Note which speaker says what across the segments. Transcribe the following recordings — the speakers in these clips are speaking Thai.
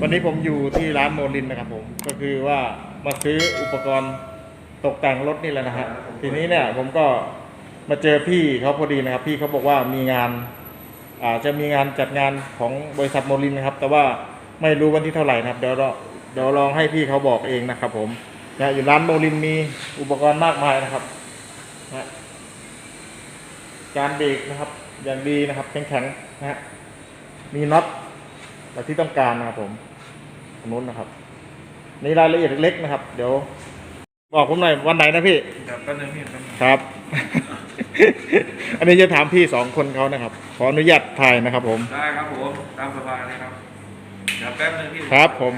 Speaker 1: วันนี้ผมอยู่ที่ร้านโมลินนะครับผม ก็คือว่ามาซื้ออุปกรณ์ตกแต่งรถนี่แหละนะฮะ ทีนี้เนี่ยผมก็มาเจอพี่เขาพอดีนะครับ พี่เขาบอกว่ามีงานอาจะมีงานจัดงานของบริษัทโมลินนะครับ แต่ว่าไม่รู้วันที่เท่าไหร่นะครับ เดี๋ยวเราเดี๋ยวลองให้พี่เขาบอกเองนะครับ ผมนะอยู่ร้านโมลินมีอุปกรณ์มากมายนะครับนะจานเบรกนะครับ อย่างดีนะครับแข็งๆนะฮะมีน็อต แบบที่ต้องการนะครับผมตรงนู้นนะครับ นี่รายละเอียดเล็กๆนะครับ เดี๋ยว บอกผมหน่อยวันไหนนะพี่
Speaker 2: เดี๋ยวแป๊บนึงพี่แป๊บนึง
Speaker 1: ครับ อันนี้จะถามพี่สองคนเขานะครับ ขออนุญาตถ่ายนะครับ ผม
Speaker 2: ได้ครับผมตามสบายเลยครับเดี๋ยวแป๊บนึงพี่
Speaker 1: ครับผม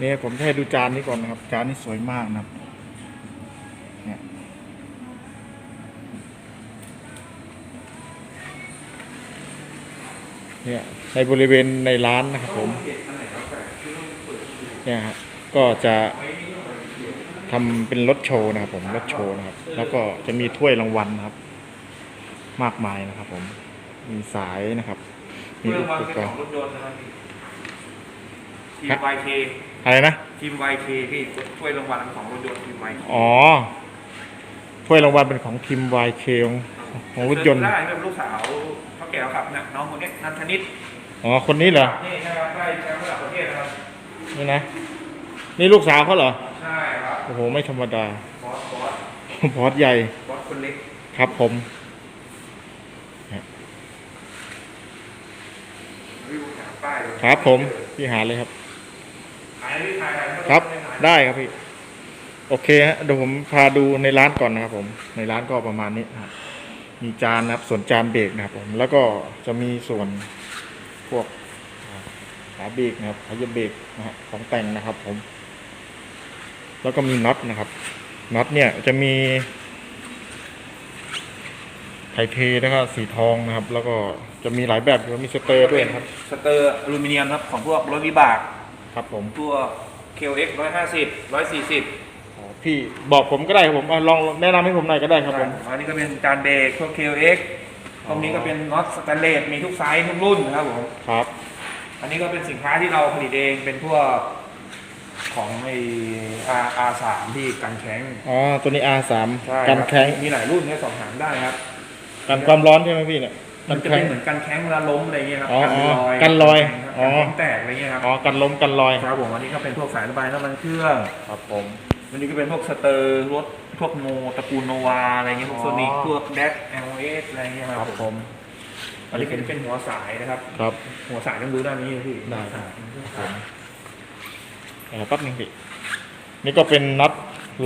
Speaker 1: นี่ผมจะให้ดูจานนี้ก่อนนะครับ จานนี้สวยมากนะครับ เนี่ย เนี่ยในบริเวณในร้านนะครับผมเนี่ยฮะก็จะทำเป็นรถโชว์นะครับผมรถโชว์นะครับ แล้วก็จะมีถ้วยรางวัลนะครับ มากมายนะครับ ผมมีสายนะครับ มี
Speaker 2: เพื่อ
Speaker 1: อุ
Speaker 2: วาง
Speaker 1: ป
Speaker 2: เป็น
Speaker 1: ก
Speaker 2: ข
Speaker 1: ร
Speaker 2: อง
Speaker 1: ณ์
Speaker 2: รถยนต์นะครับพี่ที
Speaker 1: ครั
Speaker 2: ม
Speaker 1: บ
Speaker 2: YK
Speaker 1: อะไรนะ
Speaker 2: ทีม YK พี่ช่วยรางวัลของรถยนต์ทีม YK
Speaker 1: อ๋อ ถ้วยรางวัลเป็นของทีม YK ของของรถยนต์
Speaker 2: ได้เป็นลูกสาวเขาแก่แล้วครับเนี่ยน้องคนนี้นันทนิต
Speaker 1: อ๋อ คนนี้เหรอ
Speaker 2: นี่นะครับได้แชมป์ระดับประเทศนะครับ
Speaker 1: นี่นะ นี่ลูกสาวเขาเหรอ
Speaker 2: ใช่ครับ
Speaker 1: โอ้โห ไม่ธรรมดา
Speaker 2: บอสบอส
Speaker 1: พอสใหญ่
Speaker 2: บอสคนเล็ก
Speaker 1: ครับผม
Speaker 2: วิวหาป้ายเลย
Speaker 1: ครับผม พี่หาเลยครับ
Speaker 2: ขายได้ขายได้ไม่ต้อง
Speaker 1: ครับ
Speaker 2: ม่ขาย
Speaker 1: ได้ครับพี่ โอเคฮะเดี๋ยวผมพาดูในร้านก่อนนะครับผมในร้านก็ประมาณนี้นะครับมีจานนะครับส่วนจานเบรกนะครับผมแล้วก็จะมีส่วนพวกอ่าขาเบรกนะครับขาเหยียบเบรกนะฮะของแต่งนะครับผม แล้วก็มีน็อตนะครับน็อตเนี่ยจะมีไทเทแล้วก็สีทองนะครับ แล้วก็จะมีหลายแบบมีสเตอร์ด้วยนะครับ
Speaker 2: สเตอร์อลูมิเนียมครับของพวกรถวิบาก
Speaker 1: ครับผม
Speaker 2: ตัว KX 150 140
Speaker 1: อ๋อ พี่บอกผมก็ได้ครับผมอะลองแนะนำให้ผมหน่อยก็ได้ครับผม
Speaker 2: อันนี้ก็เป็นจานเบรกพวก KX ตรงนี้ก็เป็นน็อตสแตนเลสมีทุกไซส์ทุกรุ่นนะครับผม
Speaker 1: ครับ
Speaker 2: อันนี้ก็เป็นสินค้าที่เราผลิตเองเป็นพวกของไอ R R3 ที่กันแข็ง
Speaker 1: อ๋อ ตัวนี้ R3
Speaker 2: ใช่
Speaker 1: กันแข็ง
Speaker 2: มีหลายรุ่นให้สอบถามได้ครับ
Speaker 1: กันความร้อนใช่ไหมพี่เนี่ย
Speaker 2: มันจะ
Speaker 1: แข็
Speaker 2: เป็
Speaker 1: ง
Speaker 2: นเหมือนกันแข็งเวลาล้มอะไรเงี้ยครับ
Speaker 1: อ๋อ
Speaker 2: กันรอย
Speaker 1: กันรอย
Speaker 2: อ๋
Speaker 1: อ๋
Speaker 2: อ
Speaker 1: อ
Speaker 2: แตกอะไรเงี้ยครับ
Speaker 1: อ๋อ กันล้มกันลอย
Speaker 2: ครับผม อันนี้ก็เป็นพวกสายระบายน้ำมันเครื่อง
Speaker 1: ครับผม
Speaker 2: อันนี้ก็เป็นพวกสเตอร์รถพวกโนตระกูลโนวาอะไรเงี้ยพวก
Speaker 1: อ๋อ
Speaker 2: โซนิกพวกแดกเอลเอสอะไรเงี้ยค
Speaker 1: ค
Speaker 2: รั
Speaker 1: รั
Speaker 2: บบ
Speaker 1: ผม
Speaker 2: อันนี้เป็นเป็นหัวสายนะครับ
Speaker 1: ครับ
Speaker 2: หัวสายต้องรู้ด้านนี้พี่
Speaker 1: ได้ครับผมเออแป๊บนึงพี่นี่ก็เป็นน็อต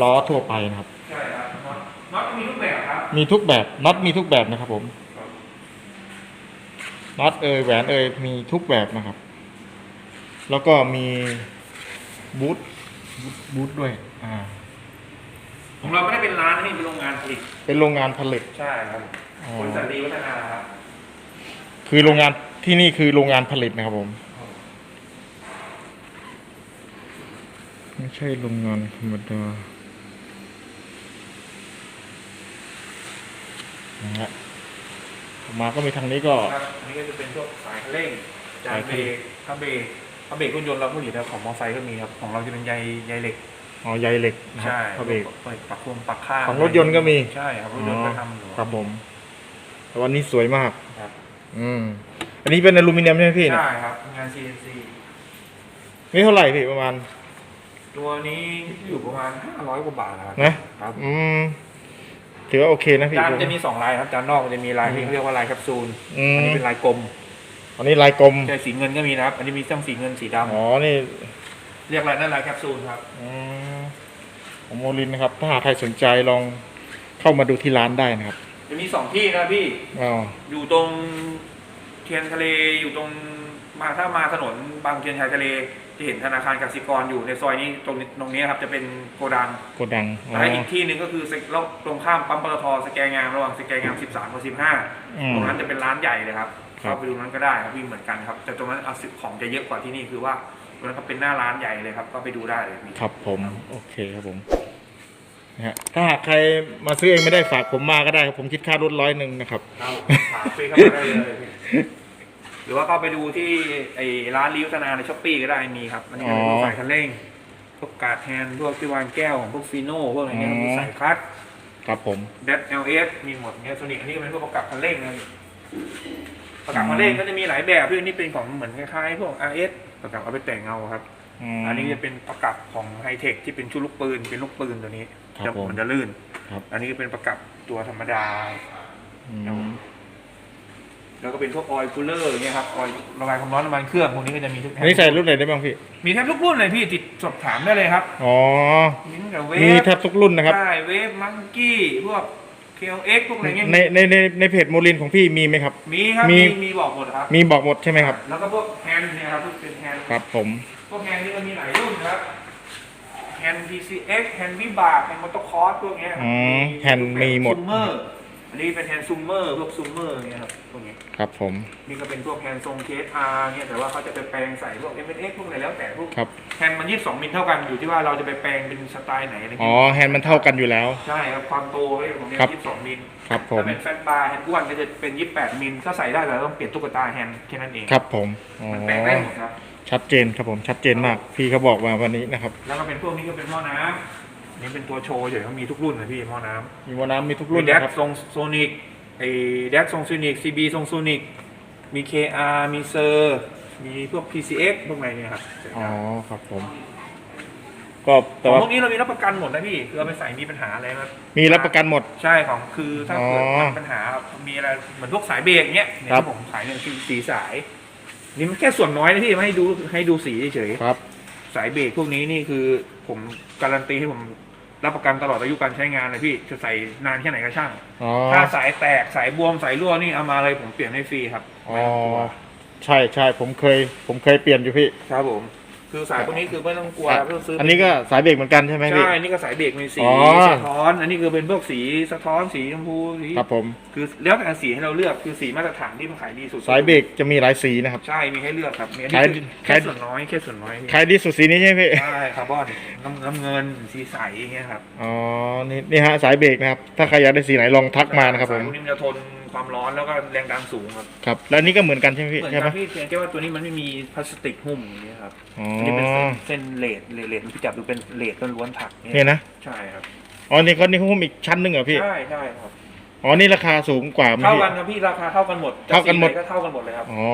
Speaker 1: ล้อทั่วไปนะครับ
Speaker 2: ใช่ครับน็อตน็อตมีทุกแบบครับ
Speaker 1: มีทุกแบบน็อตมีทุกแบบนะครับผม
Speaker 2: ครับ
Speaker 1: น็อตเอยแหวนเอยมีทุกแบบนะครับ แล้วก็มีบูทบูทบูทด้วย อ่า
Speaker 2: ของเราไม่ได้เป็นร้านนะนี่เป็นโรงงานผลิต
Speaker 1: เป็นโรงงานผลิต
Speaker 2: ใช่ครับ
Speaker 1: อ๋อ
Speaker 2: บริษัทดีวัฒนาครับ
Speaker 1: คือโรงงานที่นี่คือโรงงานผลิตนะครับผม ไม่ใช่โรงงานธรรมดานะฮะออกมาก็มีทางนี้ก็
Speaker 2: ครับอันนี้ก็จะเป็นพวกสายคันเร่งจาน
Speaker 1: สายคั
Speaker 2: เบ
Speaker 1: น
Speaker 2: รกผ้าเบรกผ้าเบรกรถยนต์เราผลิตแล้วของมอเตอร์ไซค์ก็มีครับของเราจะเป็นใยใยเหล็ก
Speaker 1: อ๋อใยเหล็กนะครั
Speaker 2: ใช่
Speaker 1: พระเบรก
Speaker 2: ปักพวงปักข้าง
Speaker 1: ของรถยนต์ก็มี
Speaker 2: ใช่ครับรถยนต์ก็ทำอยู่
Speaker 1: ครับผมแต่วันนี้สวยมาก
Speaker 2: ครับ
Speaker 1: อืม อันนี้เป็นอลูมิเนียมใช่ไหมพี่เนี่ย
Speaker 2: ใช่ครับงาน CNC
Speaker 1: นี่เท่าไหร่พี่ประมาณ
Speaker 2: ตัวนี้อยู่ประมาณ500กว่าบาทนะครับ
Speaker 1: นะ
Speaker 2: ครับ
Speaker 1: อืม ถือว่าโอเคนะพี่
Speaker 2: จานจะมี2ลายครับจานนอกมันจะมีลายที่เขาเรียกว่าลายแคปซูล
Speaker 1: อื
Speaker 2: อัน
Speaker 1: ม
Speaker 2: นี้เป็นลายกลม
Speaker 1: อันนี้ลายกลม
Speaker 2: ใช่สีเงินก็มีนะครับ อันนี้มีทั้งสีเงินสีด
Speaker 1: อ๋อ นี่ำ
Speaker 2: เรียกอะไรนั่นลายแคปซูลครับ
Speaker 1: อืม ของโมลินนะครับ ถ้าหากใครสนใจลองเข้ามาดูที่ร้านได้นะครับ
Speaker 2: จะมีสองที่นะพี่
Speaker 1: อ๋อ
Speaker 2: อยู่ตรงเทียนทะเลอยู่ตรงมาถ้ามาถนนบางเทียนชายทะเล จะเห็นธนาคารกสิกรอยู่ในซอยนี้ตรงนี้ตรงนี้ครับจะเป็นโกดัง
Speaker 1: โกดังอ๋อ
Speaker 2: และอีกที่หนึ่งก็คือเราตรงข้ามปั๊มปตทสแกงามระหว่างสแกงาม13กับ
Speaker 1: อืม
Speaker 2: 15ตรงนั้นจะเป็นร้านใหญ่เลยครับ
Speaker 1: ครับ
Speaker 2: เข้าไปดูนั้นก็ได้ครับวิ่งเหมือนกันครับแต่ตรงนั้นเอาสิของจะเยอะกว่าที่นี่คือว่า ตรงนั้นก็เป็นหน้าร้านใหญ่เลยครับ ก็ไปดูได้เลยพี่
Speaker 1: ครับผมโอเคครับผมนะฮะถ้าหากใครมาซื้อเองไม่ได้ฝากผมมาก็ได้ครับผมคิดค่ารถร้อยหนึ่งนะครับ
Speaker 2: ครับถามฟรีเข้ามาได้เลยพี่หรือว่าเข้าไปดูที่ไอ้ร้านริวธนาในช้อปปี้ก็ได้มีครับ มันจะเป็นพวกสายคันเร่ง พวกการ์ดแฮนด์พวกที่วางแก้วของพวกฟีโน่พวกอะไรเงี้ยมีสายคลัตช์
Speaker 1: ครับผม
Speaker 2: เดดเอลเอสมีหมดเนี่ยโซนิกอันนี้ก็เป็นพวกประกับคันเร่งนะประกับคันเร่งก็จะมีหลายแบบด้วยนี่เป็นของเหมือนคล้ายๆพวก RS ประกับเอาไปแต่งเอาครับ
Speaker 1: ม
Speaker 2: อันนี้จะเป็นประกับของไฮเทคที่เป็นชุดลูกปืนเป็นลูกปืนตัวนี้
Speaker 1: ครับ
Speaker 2: จะ
Speaker 1: ผม
Speaker 2: มันจะลื่น
Speaker 1: ครับ
Speaker 2: อันนี้ก็เป็นประกับตัวธรรมดา
Speaker 1: อืม
Speaker 2: แล้วก็เป็นพวกออยล์คูลเลอร์อย่างเงี้ยครับออยล์ระบายความร้อนน้ำมันเครื่องพวกนี้ก็จะมีทุก
Speaker 1: อันนี้ใส่รุ่นไหนได้บ้างพี่
Speaker 2: มีแทบทุกรุ่นเลยพี่ติดสอบถามได้เลยครับ
Speaker 1: อ๋อ
Speaker 2: มีตั้งแต่เว
Speaker 1: มี
Speaker 2: ฟ
Speaker 1: แทบทุกรุ่นนะครับ
Speaker 2: ใช่เวฟมังกี้พวก KLX พวกอะไรเงี้ย
Speaker 1: ในในในในเพจโมลินของพี่มีไหมครับ
Speaker 2: มีครับ
Speaker 1: มี
Speaker 2: มีมีบอกหมดครับ
Speaker 1: มีบอกหมดใช่ไหมครับ
Speaker 2: แล้วก็พวกแฮนด์เนี่ยครับพวกเป็นแฮนด์
Speaker 1: ครับผม
Speaker 2: พวกแฮนด์นี่ก็มีหลายรุ่นครับแฮนด์ PCX แฮนด์วิบากแฮนด์มอเตอร์คอร์สพวกเนี้ยครับ
Speaker 1: อืมแฮนด์มีหมด
Speaker 2: ซูมเมอร์อันนี้เป็นแฮนด์ซูมเมอร์พวกซูมเมอร์เงี้ยครับพวกนี้
Speaker 1: ครับผม
Speaker 2: นี่ก็เป็นพวกแฮนด์ทรงเคสอาร์เนี่ยแต่ว่าเขาจะไปแปลงใส่พวก m อ x พวกอะไรแล้วแต่พวก
Speaker 1: ครับ
Speaker 2: แฮนด์มัน22มิลเท่ากันอยู่ที่ว่าเราจะไปแปลงเป็นสไตล์ไหนอะไร
Speaker 1: อ๋อ
Speaker 2: เงี้ย
Speaker 1: แฮนด์มันเท่ากันอยู่แล้ว
Speaker 2: ใช่ครับความโตของเนี่ย
Speaker 1: ครับ
Speaker 2: 22มิล
Speaker 1: ครับผม
Speaker 2: ถ้าเป็นแฟนบาร์แฮนด์อ้วนก็จะเป็น 28 มิลถ้าใส่ได้เราต้องเปลี่ยนตุ๊กตาแฮนด์แค่นั้นเอง
Speaker 1: ครับผม อ๋อ
Speaker 2: มันแปลงได้หมดครับ
Speaker 1: ชัดเจนครับผมชัดเจนมาก พี่เขาบอกมาวันนี้นะครับ
Speaker 2: แล้วก็เป็นพวกนี้ก็เป็นหม้อน้ำนี่เป็นตัวโชว์เฉยเขามีทุกรุ่นนะพี่หม้อน้ำ
Speaker 1: มีวาน้ำมีทุก
Speaker 2: มี
Speaker 1: รุ่น
Speaker 2: แด
Speaker 1: นะ
Speaker 2: ก
Speaker 1: ครับ
Speaker 2: ทรงโซนิกไอ้แดกทรงโซนิกซีบีทรงโซนิกมี KR มีเซอร์มีพวก PCX พวกอะไรเนี่ยครับ
Speaker 1: อ๋อครับผม ก็
Speaker 2: ข
Speaker 1: แต่
Speaker 2: อง
Speaker 1: ว่า
Speaker 2: พวกนี้เรามีรับประกันหมดนะพี่คือเอาไปใส่มีปัญหาอะไรไหม
Speaker 1: มีรับประกันหมด
Speaker 2: ใช่ของคือถ้าเกิด
Speaker 1: อ๋อ
Speaker 2: มันปัญหามีอะไรเหมือนพวกสายเบรกเนี้ยเนี่ย
Speaker 1: ครับ
Speaker 2: ที่ผมขายเนี่ยคือสีสาย นี่มันแค่ส่วนน้อยนะพี่มาให้ดูให้ดูสีเฉย
Speaker 1: ครับ
Speaker 2: ๆสายเบรกพวกนี้นี่คือผมการันตีให้ผมรับประกันตลอดอายุการใช้งานเลยพี่จะใส่นานแค่ไหนก็ช่าง
Speaker 1: อ๋อ
Speaker 2: ถ้าสายแตกสายบวมสายรั่วนี่เอามาเลยผมเปลี่ยนให้ฟรีครับ
Speaker 1: อ๋อ ใช่ใช่ผมเคย ผมเคยเปลี่ยนอยู่พี่
Speaker 2: ครับผม คือสายพวกนี้คือไม่ต้องกลัว
Speaker 1: อะ
Speaker 2: ไม่ต้องซื้อ
Speaker 1: อันนี้ก็สายเบรกเหมือนกันใช่ไหมพี่
Speaker 2: ใช่นี่ก็สายเบรกมีสี
Speaker 1: อ๋อ
Speaker 2: สะท้อน อันนี้คือเป็นพวกสีสะท้อนสีชมพูสี
Speaker 1: ครับผม
Speaker 2: คือแล้วแต่สีให้เราเลือกคือสีมาตรฐานที่มันขายดีสุด
Speaker 1: สายเบรกจะมีหลายสีนะครับ
Speaker 2: ใช่มีให้เลือกครับมีอัน
Speaker 1: ขาย
Speaker 2: นี้คือ
Speaker 1: ขา
Speaker 2: แค่
Speaker 1: ย
Speaker 2: ส่วนน้อยแค่ส่วนน้อยพี่
Speaker 1: ขายดีสุดสีนี้ใช่ไหมพี่
Speaker 2: ใช่คาร์บอนน้ำน้ำเงินสีใสอย่างเงี้ยครับ
Speaker 1: อ๋อ นี่นี่ฮะสายเบรกนะครับ ถ้าใครอยากได้สีไหนลองทักมานะครับผ
Speaker 2: สาย
Speaker 1: ม
Speaker 2: พวกนี้มันจะทน ความร้อนแล้วก็แรงดันสูงครับ
Speaker 1: ครับแล้วอันนี้ก็เหมือนกันใช่ไหมพี่
Speaker 2: เหมือน
Speaker 1: ใช่ไหม
Speaker 2: กันพี่เพียงแค่ว่าตัวนี้มันไม่มีพลาสติกหุ้มอย่างเงี้ยครับ
Speaker 1: อ๋อ
Speaker 2: อั นนี้เป็นเส้นเส้นเลดเลดเลดพี่จับดูเป็นเลดล้วนๆถัก
Speaker 1: เนี่ยนะ
Speaker 2: ใช่ครับ
Speaker 1: อ๋อนี่เขานี่เขาหุ้มอีกชั้นหนึ่งเหรอพี่
Speaker 2: ใช่ใช่ครับ
Speaker 1: อ๋อนี่ราคาสูงกว่าไหม
Speaker 2: เท่า
Speaker 1: พี่
Speaker 2: กันครับพี่ราคาเท่ากันหมดจะ
Speaker 1: เท่ากันหมด
Speaker 2: สีไก็เท่ากันหมดเลยครับ
Speaker 1: อ๋อ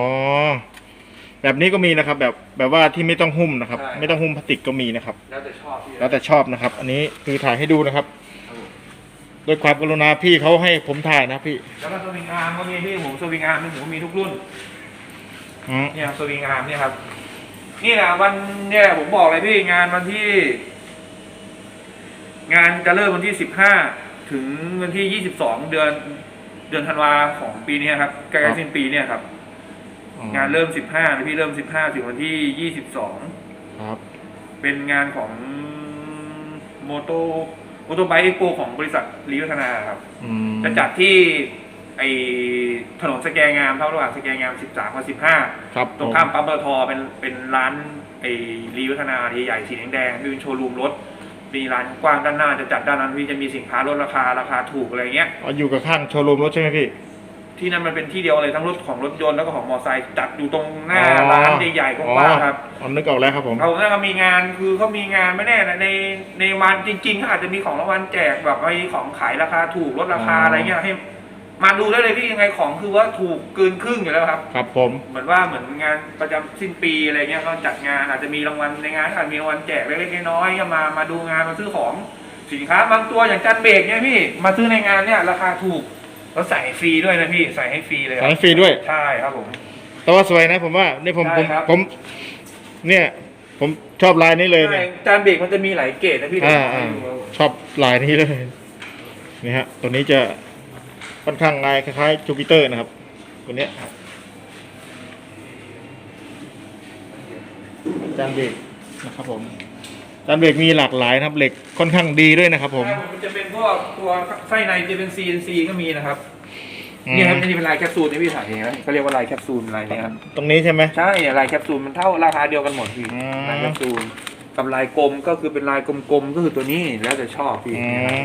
Speaker 1: แบบนี้ก็มีนะครับ แบบแบบว่าที่ไม่ต้องหุ้มนะครับ
Speaker 2: ใช่
Speaker 1: ไม่ต้องหุ้มพลาสติกก็มีนะครับ
Speaker 2: แล้วแต่ชอบพี่
Speaker 1: แล้วแต่ชอบนะครับ อันนี้คือถ่ายให้ดูนะครับ ด้วยความกรุณาพี่เขาให้ผมถ่ายนะพี่
Speaker 2: แล้วก็สวิงอาร์มก็มีพี่ผมสวิงอาร์มนี่ผมมีทุกรุ่น
Speaker 1: อืม
Speaker 2: เนี่ยสวิงอาร์มเนี่ยครับ นี่แหละวันเนี่ยผมบอกเลยพี่งานวันที่ งานจะเริ่มวันที่สิบห้าถึงวันที่ยี่สิบสองเดือน เดือนธันวาของปีเนี้ยครับใกล้ๆสิ้นปีเนี่ยครับ งานเริ่มสิบห้าพี่เริ่มสิบห้าถึงวันที่ยี่สิบสอง
Speaker 1: ครับ
Speaker 2: เป็นงานของโมโต โมโตไบค์เอ็กโปของบริษัทลีวัฒนาครับ
Speaker 1: อืม
Speaker 2: จะจัดที่ไอถนนสแกงามเท่าระหว่างสแกงาม 13กับ15
Speaker 1: ครับ
Speaker 2: ตรงข้ามปั๊มปตทเป็นเป็นร้านไอรีวัฒนาใหญ่ๆสีแดงๆที่เป็นโชว์รูมรถ มีร้านกว้างด้านหน้าจะจัดด้านนั้นพี่จะมีสินค้าลดราคาราคาถูกอะไรเงี้ย
Speaker 1: อ๋ออยู่กับข้างโชว์รูมรถใช่ไหมพี่
Speaker 2: ที่นั่นมันเป็นที่เดียวเลยทั้งรถของรถยนต์แล้วก็ของมอเตอร์ไซค์จัดอยู่ตรงหน้า
Speaker 1: อ๋อ
Speaker 2: ร้านใหญ่ๆกว้างๆครับ
Speaker 1: อ๋อนึกออกแล้วครับผม
Speaker 2: เขาเนี่ยมีงานคือเขามีงานไม่แน่นะในในวันจริงๆเขาอาจจะมีของรางวัลแจกแบบไอ้ของขายราคาถูกลดราคา
Speaker 1: อ๋ออ
Speaker 2: อะไรเงี้ยให้ มาดูได้เลยพี่ยังไงของคือว่าถูกเกินครึ่งอยู่แล้วครับ
Speaker 1: ครับผม
Speaker 2: เหมือนว่าเหมือนงานประจำสิ้นปีอะไรเงี้ยเขาจัดงานอาจจะมีรางวัลในงานอาจจะมีรางวัลแจกเล็กๆน้อยๆก็มามาดูงานมาซื้อของสินค้าบางตัวอย่างจันเบรกเนี่ยพี่มาซื้อในงานเนี่ยราคาถูก แล้วใส่ฟรีด้วยนะพี่ใส่ให้ฟรีเลยค
Speaker 1: สา
Speaker 2: รับ
Speaker 1: ยฟรีด้วย
Speaker 2: ใช่ครับผม
Speaker 1: แต่ว่าสวยนะผมว่านี่ผม
Speaker 2: ใช่
Speaker 1: ผม
Speaker 2: ครับ
Speaker 1: ผม เนี่ย ผมชอบลายนี้เลยเนี่ย
Speaker 2: ใช่จานเบรกมันจะมีหลายเกรดนะพี่
Speaker 1: อ่า
Speaker 2: เดี๋ยวผม
Speaker 1: อ่า
Speaker 2: ให้ดู
Speaker 1: ชอบลายนี้เลยนี่ฮะ ตัวนี้จะค่อนข้างลายคล้ายๆจูปิเตอร์นะครับ ตัวเนี้ยจานเบรกนะครับผม จานเบรกมีหลากหลายนะครับเหล็กค่อนข้างดีด้วยนะครับผม
Speaker 2: ใช่มันจะเป็นพวกตัวไส้ในจะเป็น CNC ก็มีนะครับ
Speaker 1: อืม
Speaker 2: นี่ครับนี่เป็นลายแคปซูลที่พี่ถ่ายเองนะเขาเรียกว่าลายแคปซูลลายเนี้ยครับ
Speaker 1: ตรงนี้ใช่ไหม
Speaker 2: ใช่เนี่ยลายแคปซูลมันเท่าราคาเดียวกันหมดพี่
Speaker 1: อืม
Speaker 2: ลายแคปซูลกับลายกลมก็คือเป็นลายกลมๆก็คือตัวนี้แล้วแต่ชอบพี่
Speaker 1: อืม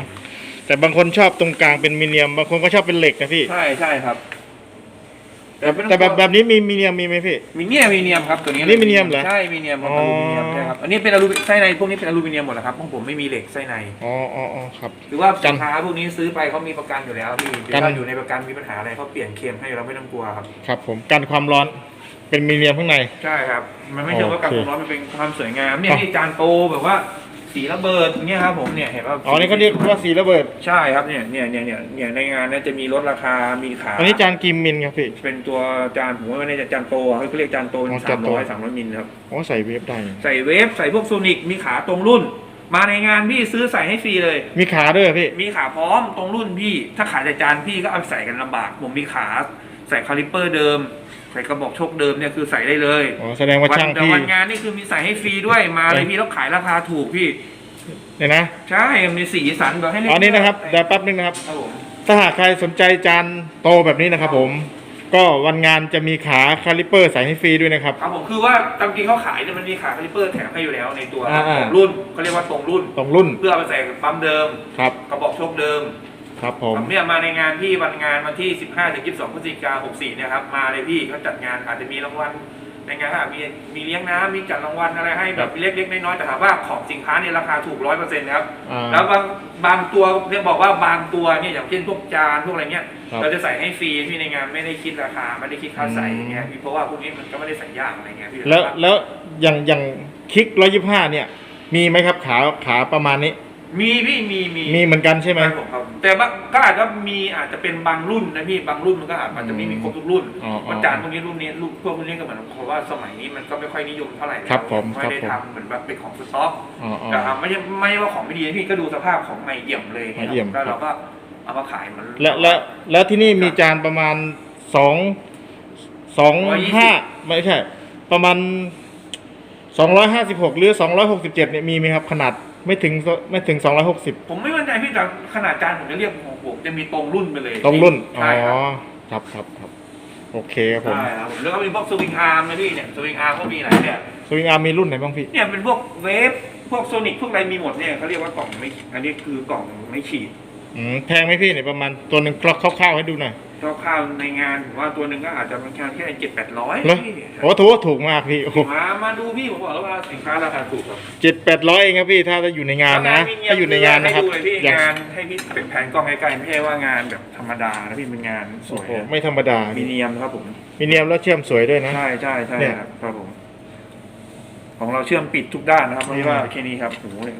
Speaker 1: แต่บางคนชอบตรงกลางเป็นมิเนียม บางคนก็ชอบเป็นเหล็กนะพี่
Speaker 2: ใช่ใช่ครับ แต่ไม่ต้อง
Speaker 1: แต่แบบ
Speaker 2: กลัว
Speaker 1: แบบนี้มีมีเนียมมีไหมพี่
Speaker 2: มีเนี่ยมีเนียมครับตัวนี้
Speaker 1: นี่มีเนียมเหรอ
Speaker 2: ใช่มีเนียมครับ
Speaker 1: อ๋อ
Speaker 2: อลูมิเนียมใช่ครับอันนี้เป็นอลูไส้ในพวกนี้เป็นอลูมิเนียมหมดแล้วครับของผมไม่มีเหล็กไส้ใน
Speaker 1: อ๋ออ๋ออ๋อครับ
Speaker 2: หรือว่า
Speaker 1: กั
Speaker 2: สิ
Speaker 1: น
Speaker 2: นค้าพวกนี้ซื้อไปเขามีประกันอยู่แล้วพี่
Speaker 1: กัน
Speaker 2: ถ้าอยู่ในประกันมีปัญหาอะไรเขาเปลี่ยนเคลมให้เราไม่ต้องกลัวครับ
Speaker 1: ครับผมกันความร้อนเป็นมีเนียมข้างใน
Speaker 2: ใช่ครับ มันไม่ใช่ว่าการ
Speaker 1: โอเค
Speaker 2: ความร้อนมันเป็นความสวยงามเนี่ย
Speaker 1: ครับ
Speaker 2: ที่จานโตแบบว่า สีระเบิดเนี่ยครับผมเนี่ยเห็นว่า
Speaker 1: อ๋อนี่เขาเรียกว่าสีระเบิด
Speaker 2: ใช่ครับเนี่ยเนี่ยเนี่ยเนี่ยเนี่ยในงานเนี่ยจะมีลดราคามีขา
Speaker 1: อันนี้จานกิมมินครับพี่
Speaker 2: เป็นตัวจานผมว่าไม่ได้จานโตอะเขาเรียกจานโต
Speaker 1: อ๋อ
Speaker 2: สา
Speaker 1: จามนโต
Speaker 2: ร้อยสามร้อยมิลครับ
Speaker 1: อ๋อใส่เวฟได้
Speaker 2: ใส่เวฟใส่พวกโซนิกมีขาตรงรุ่น มาในงานพี่ซื้อใส่ให้ฟรีเลย
Speaker 1: มีขาด้วยเหรอพี่
Speaker 2: มีขาพร้อมตรงรุ่นพี่ ถ้าขายแต่จานพี่ก็เอาไปใส่กันลำบาก ผมมีขาใส่คาลิปเปอร์เดิมใส่กระบอกโชคเดิมเนี่ยคือใส่ได้เลย
Speaker 1: อ๋อแสดงว่าช่าง
Speaker 2: แต่
Speaker 1: พี่
Speaker 2: วันงานนี่คือมีใส่ให้ฟรีด้วยมาเลยพี่แล้วขายราคาถูกพี่
Speaker 1: เนี่ยนะ
Speaker 2: ใช่มีสีสันแบบให้เลืก
Speaker 1: อ๋อนี่นะครับเดี๋ยวแป๊บนึงนะครับ
Speaker 2: ครับผม
Speaker 1: ถ้าหากใครสนใจจานโตแบบนี้นะครับผม ก็วันงานจะมีขาคาลิปเปอร์ใส่ให้ฟรีด้วยนะครับ
Speaker 2: ครับผมคือว่าตามจริงเขาขายเนี่ยมันมีขาคาลิปเปอร์แถมให้อยู่แล้วในตัว
Speaker 1: อ่าๆ
Speaker 2: ของรุ่นเขาเรียกว่าตรงรุ่น
Speaker 1: ตรงรุ่น
Speaker 2: เพื่อเอาไปใส่ปั๊มเดิม
Speaker 1: ครับ
Speaker 2: กระบอกโชคเดิม
Speaker 1: ครับผม
Speaker 2: ผมเนี่ยมาในงานที่วันงานวันที่ 15ถึง22พฤศจิกายน64เนี่ยครับมาเลยพี่เขาจัดงานอาจจะมีรางวัลในงานอาจมีมีเลี้ยงน้ำมีจัดรางวัลอะไรให้แบบเล็กๆน้อยๆแต่ถามว่าของสินค้าเนี่ยราคาถูกร้อยเปอร์เซ็นต์ครับ
Speaker 1: อ่า
Speaker 2: แล้วบางบางตัวเรียกบอกว่าบางตัวเนี่ยอย่างเช่นพวกจานพวกอะไรเงี้ย
Speaker 1: ครับ
Speaker 2: เราจะใส่ให้ฟรีพี่ในงานไม่ได้คิดราคาไม่ได้คิดค่าใส่
Speaker 1: อืม
Speaker 2: อย่างเงี้ยพี่เพราะว่าพวกนี้มันก็ไม่ได้ใส่ยากอะไรเงี้ยพี่
Speaker 1: แล้วแล้วอย่างอย่างคลิกร้อยยี่ห้าเนี่ย มีไหมครับขาขาประมาณนี้
Speaker 2: มีพี่มีมี
Speaker 1: มีเหมือนกันใช่ไหม
Speaker 2: ครับผมครับแต่บางก็อาจจะมีอาจจะเป็นบางรุ่นนะพี่บางรุ่นมันก็อาจจะไม่มีครบทุกรุ่น
Speaker 1: อ๋ออ๋อ
Speaker 2: มันจานพวกนี้รุ่นนี้รุ่นพวกรุ่นนี้ก็เหมือนเพราะว่าสมัยนี้มันก็ไม่ค่อยนิยมเท่าไหร่แล้ว
Speaker 1: ครับผม
Speaker 2: ไม่ได้
Speaker 1: ครับผม
Speaker 2: ทำเหมือนแบบเป็นของสต็อก
Speaker 1: อ๋ออ๋อ
Speaker 2: แต่ทำไม่ใช่ไม่ใช่ว่าของไม่ดีนะพี่ก็ดูสภาพของใหม่เอี่ยมเลย
Speaker 1: ใหม่เอี่ยม
Speaker 2: แล้วเราก็เอามาขายมัน
Speaker 1: แล้วแล้วแล้วที่นี่มีจานประมาณสองสองห้าไม่ใช่ ประมาณสองร้อยห้าสิบหกหรือสองร้อยหกสิบเจ็ดเนี่ยมีไหมครับขนาด ไม่ถึงไม่ถึงสองร้อยหกสิบ
Speaker 2: ผมไม่มั่นใจพี่แต่ขนาดจานผมจะเรียกของผมจะมีตรงรุ่นไปเลย
Speaker 1: ตรงรุ่นอ๋อ
Speaker 2: ใช่ครับ
Speaker 1: ครับครับครับโอเคครับผม
Speaker 2: ใช่ครับผมแล้วก็มีพวกสวิงอาร์มนะพี่เนี่ยสวิงอาร์มก็มีหลายแบบ
Speaker 1: สวิงอาร์มมีรุ่นไหนบ้างพี่
Speaker 2: เนี่ยเป็นพวกเวฟพวกโซนิกพวกอะไรมีหมดเนี่ยเขาเรียกว่ากล่องไม่อันนี้คือกล่องไม่ขีด
Speaker 1: อืมแพงไหมพี่เนี่ยประมาณตัวหนึ่งคร่าวๆให้ดูหน่อย
Speaker 2: คร่าวๆในงานผมว่าตัวหนึ่งก็อาจจะเป็นแค่แค่เจ็ดแปดร้อย
Speaker 1: เหรอโอ้ถือว่าถูกมากพี่โอ้
Speaker 2: มามาดูพี่ผมบอกแล้วว่าสินค้าราคาถูกครับ
Speaker 1: เจ็ดแปดร้อยเองครับพี่ถ้าอยู่ในงานนะ ถ้าอยู่ในงานนะครับ
Speaker 2: ให้ดูเลยพี่
Speaker 1: อย่าง
Speaker 2: งานให้พี่เป็นแผนกล้องใกล้ๆไม่ใช่ว่างานแบบธรรมดานะพี่เป็นงานส
Speaker 1: โอ้
Speaker 2: วย
Speaker 1: โหไม่ธรรมดา
Speaker 2: มีเนียมครับผม
Speaker 1: มีเนียมแล้วเชื่อมสวยด้วยนะ
Speaker 2: ใช่ใช่ใช่
Speaker 1: เนี่ย
Speaker 2: ครับครับผม ของเราเชื่อมปิดทุกด้านนะครับ
Speaker 1: อืม
Speaker 2: ไม่ว่าแค่นี้ครับโอ้โหเนี่ย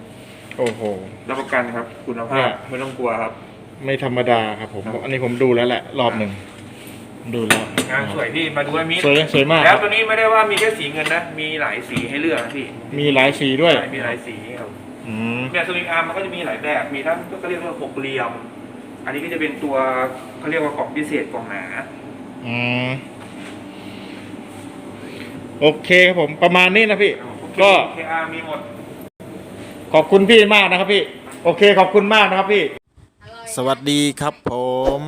Speaker 1: โอ้โห
Speaker 2: รับประกันครับ คุณ
Speaker 1: เนี่
Speaker 2: ภาพ
Speaker 1: ย
Speaker 2: ไม่ต้องกลัวครับ
Speaker 1: ไม่ธรรมดาครับผม
Speaker 2: ครับ
Speaker 1: อันนี้ผมดูแล้วแหละ รอบหนึ่ง ดูแล้ว
Speaker 2: งานสวยพี่มาดูอันนี้
Speaker 1: สวยสวยมาก
Speaker 2: แล้
Speaker 1: ควรับ
Speaker 2: ตัวนี้ไม่ได้ว่ามีแค่สีเงินนะ มีหลายสีให้เลือกนะพี่
Speaker 1: มีหลายสีด้วย
Speaker 2: ใช่มีหลายสีครับ
Speaker 1: อืม
Speaker 2: เนี่ยสวิงอาร์มมันก็จะมีหลายแบบ มีทั้งก็เรียกว่าหกเหลี่ยม อันนี้ก็จะเป็นตัวเขาเรียกว่ากล่องพิเศษกล่องหนา
Speaker 1: อืมโอเคครับผมประมาณนี้นะพี่ ก็
Speaker 2: เคอาร์มีหมด
Speaker 1: ขอบคุณพี่มากนะครับพี่ โอเคขอบคุณมากนะครับพี่ สวัสดีครับผม